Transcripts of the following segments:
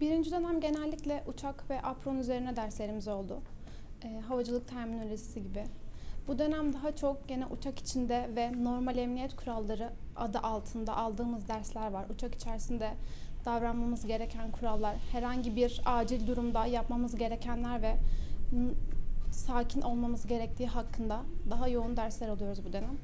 Birinci dönem genellikle uçak ve apron üzerine derslerimiz oldu. Ee, havacılık terminolojisi gibi. Bu dönem daha çok gene uçak içinde ve normal emniyet kuralları adı altında aldığımız dersler var. Uçak içerisinde davranmamız gereken kurallar, herhangi bir acil durumda yapmamız gerekenler ve sakin olmamız gerektiği hakkında daha yoğun dersler alıyoruz bu dönem.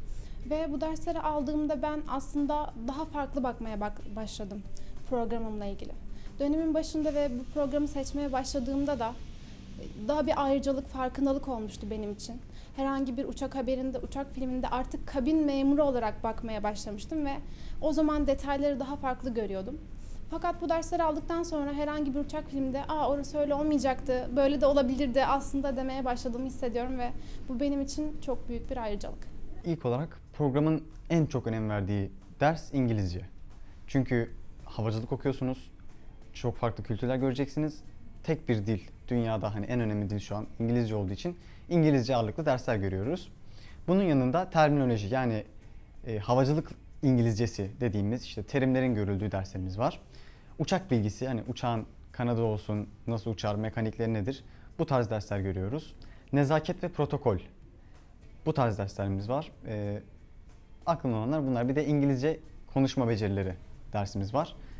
Ve bu dersleri aldığımda ben aslında daha farklı bakmaya bak- başladım programımla ilgili. Dönemin başında ve bu programı seçmeye başladığımda da daha bir ayrıcalık, farkındalık olmuştu benim için. Herhangi bir uçak haberinde, uçak filminde artık kabin memuru olarak bakmaya başlamıştım ve o zaman detayları daha farklı görüyordum. Fakat bu dersleri aldıktan sonra herhangi bir uçak filminde aa orası öyle olmayacaktı, böyle de olabilirdi aslında demeye başladığımı hissediyorum ve bu benim için çok büyük bir ayrıcalık. İlk olarak programın en çok önem verdiği ders İngilizce. Çünkü havacılık okuyorsunuz, çok farklı kültürler göreceksiniz. Tek bir dil, dünyada hani en önemli dil şu an İngilizce olduğu için İngilizce ağırlıklı dersler görüyoruz. Bunun yanında terminoloji yani e, havacılık İngilizcesi dediğimiz işte terimlerin görüldüğü derslerimiz var. Uçak bilgisi yani uçağın kanadı olsun, nasıl uçar, mekanikleri nedir bu tarz dersler görüyoruz. Nezaket ve protokol bu tarz derslerimiz var. Ee, aklımda olanlar bunlar. Bir de İngilizce konuşma becerileri dersimiz var.